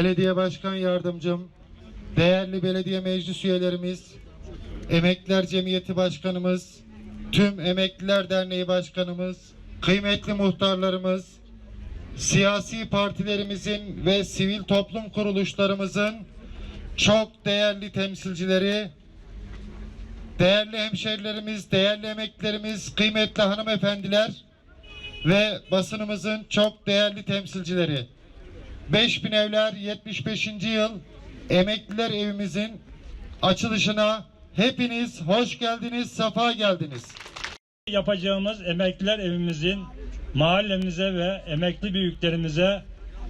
belediye başkan yardımcım, değerli belediye meclis üyelerimiz, Emekliler Cemiyeti Başkanımız, tüm Emekliler Derneği Başkanımız, kıymetli muhtarlarımız, siyasi partilerimizin ve sivil toplum kuruluşlarımızın çok değerli temsilcileri, değerli hemşerilerimiz, değerli emeklilerimiz, kıymetli hanımefendiler ve basınımızın çok değerli temsilcileri. 5000 Evler 75. yıl Emekliler Evimizin açılışına hepiniz hoş geldiniz, safa geldiniz. yapacağımız emekliler evimizin mahallemize ve emekli büyüklerimize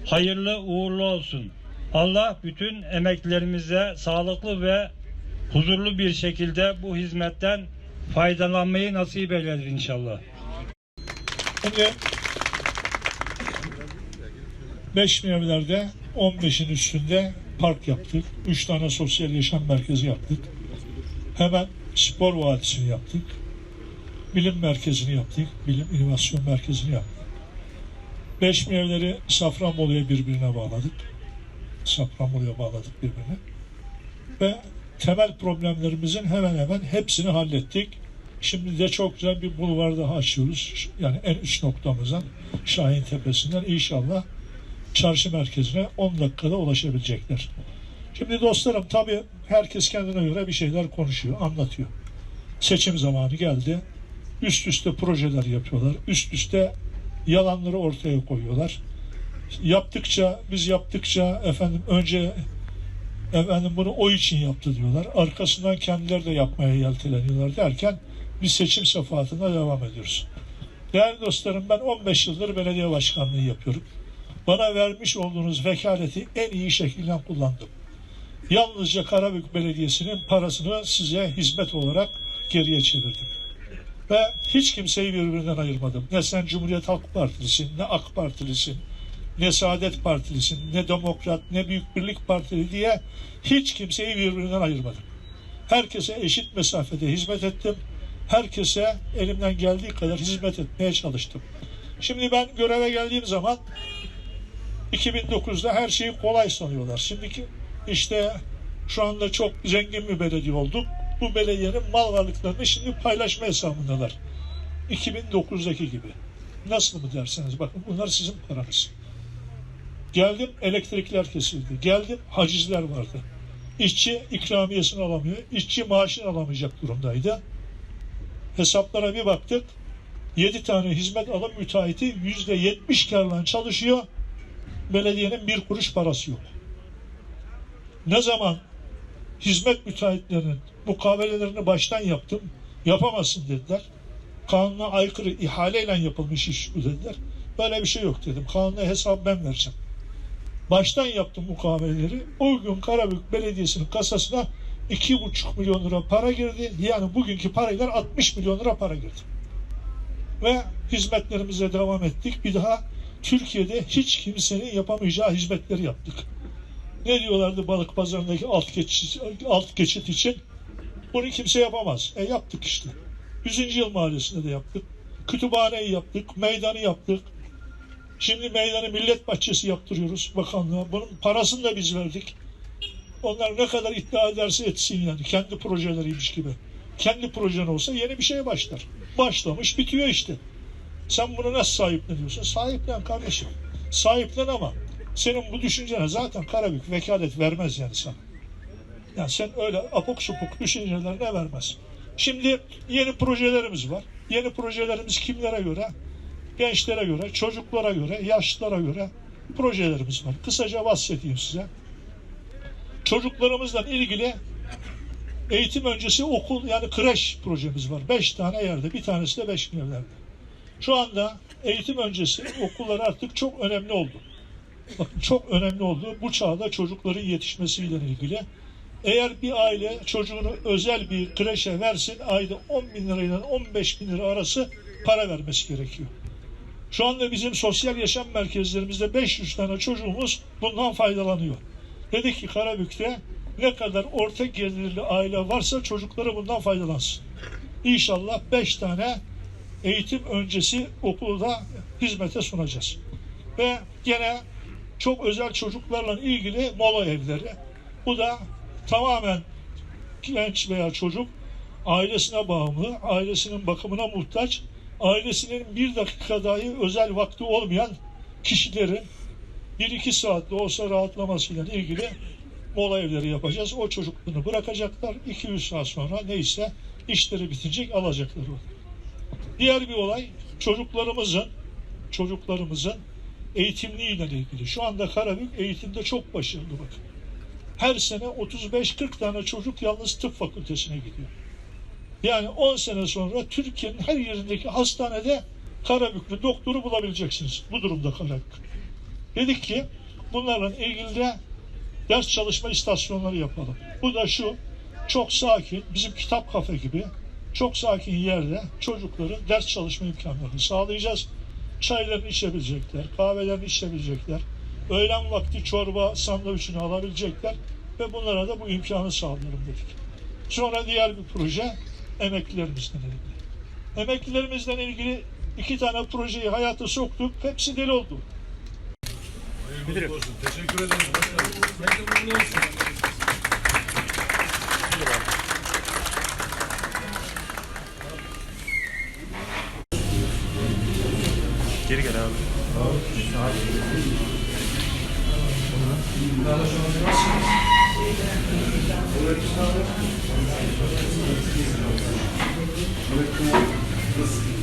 hayırlı uğurlu olsun. Allah bütün emeklilerimize sağlıklı ve huzurlu bir şekilde bu hizmetten faydalanmayı nasip eyler inşallah. Şimdi 5 evlerde 15'in üstünde park yaptık. 3 tane sosyal yaşam merkezi yaptık. Hemen spor vadisini yaptık. Bilim merkezini yaptık. Bilim inovasyon merkezini yaptık. 5 evleri Safranbolu'ya birbirine bağladık. Safranbolu'ya bağladık birbirine. Ve temel problemlerimizin hemen hemen hepsini hallettik. Şimdi de çok güzel bir bulvar daha açıyoruz. Yani en üst noktamızdan Şahin Tepesi'nden inşallah çarşı merkezine 10 dakikada ulaşabilecekler. Şimdi dostlarım tabii herkes kendine göre bir şeyler konuşuyor, anlatıyor. Seçim zamanı geldi. Üst üste projeler yapıyorlar. Üst üste yalanları ortaya koyuyorlar. Yaptıkça, biz yaptıkça efendim önce efendim bunu o için yaptı diyorlar. Arkasından kendileri de yapmaya yelteleniyorlar derken biz seçim sefahatine devam ediyoruz. Değerli dostlarım ben 15 yıldır belediye başkanlığı yapıyorum. Bana vermiş olduğunuz vekaleti en iyi şekilde kullandım. Yalnızca Karabük Belediyesi'nin parasını size hizmet olarak geriye çevirdim. Ve hiç kimseyi birbirinden ayırmadım. Ne sen Cumhuriyet Halk Partilisin, ne AK Partilisin, ne Saadet Partilisin, ne Demokrat, ne Büyük Birlik Partili diye hiç kimseyi birbirinden ayırmadım. Herkese eşit mesafede hizmet ettim. Herkese elimden geldiği kadar hizmet etmeye çalıştım. Şimdi ben göreve geldiğim zaman 2009'da her şeyi kolay sanıyorlar. Şimdiki işte şu anda çok zengin bir belediye olduk. Bu belediyenin mal varlıklarını şimdi paylaşma hesabındalar. 2009'daki gibi. Nasıl mı derseniz bakın bunlar sizin paranız. Geldim elektrikler kesildi. Geldim hacizler vardı. İşçi ikramiyesini alamıyor. İşçi maaşını alamayacak durumdaydı. Hesaplara bir baktık. 7 tane hizmet alım müteahhiti %70 karla çalışıyor. Belediyenin bir kuruş parası yok. Ne zaman hizmet müteahhitlerinin mukavelelerini baştan yaptım, yapamazsın dediler. Kanuna aykırı ihaleyle yapılmış iş dediler. Böyle bir şey yok dedim. Kanuna hesap ben vereceğim. Baştan yaptım mukaveleleri. O gün Karabük Belediyesi'nin kasasına 2,5 milyon lira para girdi. Yani bugünkü parayla 60 milyon lira para girdi. Ve hizmetlerimize devam ettik. Bir daha Türkiye'de hiç kimsenin yapamayacağı hizmetleri yaptık. Ne diyorlardı balık pazarındaki alt geçit, alt geçit için? Bunu kimse yapamaz. E yaptık işte. 100. Yıl Mahallesi'nde de yaptık. Kütüphaneyi yaptık, meydanı yaptık. Şimdi meydanı millet bahçesi yaptırıyoruz bakanlığa. Bunun parasını da biz verdik. Onlar ne kadar iddia ederse etsin yani. Kendi projeleriymiş gibi. Kendi projen olsa yeni bir şeye başlar. Başlamış bitiyor işte. Sen bunu nasıl sahipleniyorsun? Sahiplen kardeşim. Sahiplen ama senin bu düşüncene zaten Karabük vekalet vermez yani sana. Yani sen öyle apuk supuk düşüncelerine vermez. Şimdi yeni projelerimiz var. Yeni projelerimiz kimlere göre? Gençlere göre, çocuklara göre, yaşlılara göre projelerimiz var. Kısaca bahsedeyim size. Çocuklarımızla ilgili eğitim öncesi okul yani kreş projemiz var. Beş tane yerde. Bir tanesi de beş evlerde. Şu anda eğitim öncesi okullar artık çok önemli oldu. Bakın çok önemli oldu. Bu çağda çocukların yetişmesiyle ilgili. Eğer bir aile çocuğunu özel bir kreşe versin ayda 10 bin lirayla 15 bin lira arası para vermesi gerekiyor. Şu anda bizim sosyal yaşam merkezlerimizde 500 tane çocuğumuz bundan faydalanıyor. Dedik ki Karabük'te ne kadar orta gelirli aile varsa çocukları bundan faydalansın. İnşallah 5 tane eğitim öncesi okulu da hizmete sunacağız. Ve gene çok özel çocuklarla ilgili mola evleri. Bu da tamamen genç veya çocuk ailesine bağımlı, ailesinin bakımına muhtaç, ailesinin bir dakika dahi özel vakti olmayan kişilerin bir iki saatte olsa rahatlamasıyla ilgili mola evleri yapacağız. O çocukluğunu bırakacaklar. 2-3 saat sonra neyse işleri bitecek alacaklar onu. Diğer bir olay çocuklarımızın çocuklarımızın eğitimliğiyle ilgili. Şu anda Karabük eğitimde çok başarılı bakın. Her sene 35-40 tane çocuk yalnız tıp fakültesine gidiyor. Yani 10 sene sonra Türkiye'nin her yerindeki hastanede Karabüklü doktoru bulabileceksiniz. Bu durumda Karabük. Dedik ki bunlarla ilgili de ders çalışma istasyonları yapalım. Bu da şu, çok sakin, bizim kitap kafe gibi çok sakin yerde çocukların ders çalışma imkanlarını sağlayacağız. Çaylarını içebilecekler, kahvelerini içebilecekler, öğlen vakti çorba sandviçini alabilecekler ve bunlara da bu imkanı sağlayalım dedik. Sonra diğer bir proje emeklilerimizle ilgili. Emeklilerimizle ilgili iki tane projeyi hayata soktuk. Hepsi deli oldu. Teşekkür ederim. Hayırlı olsun. Geri gel abi. Thank you.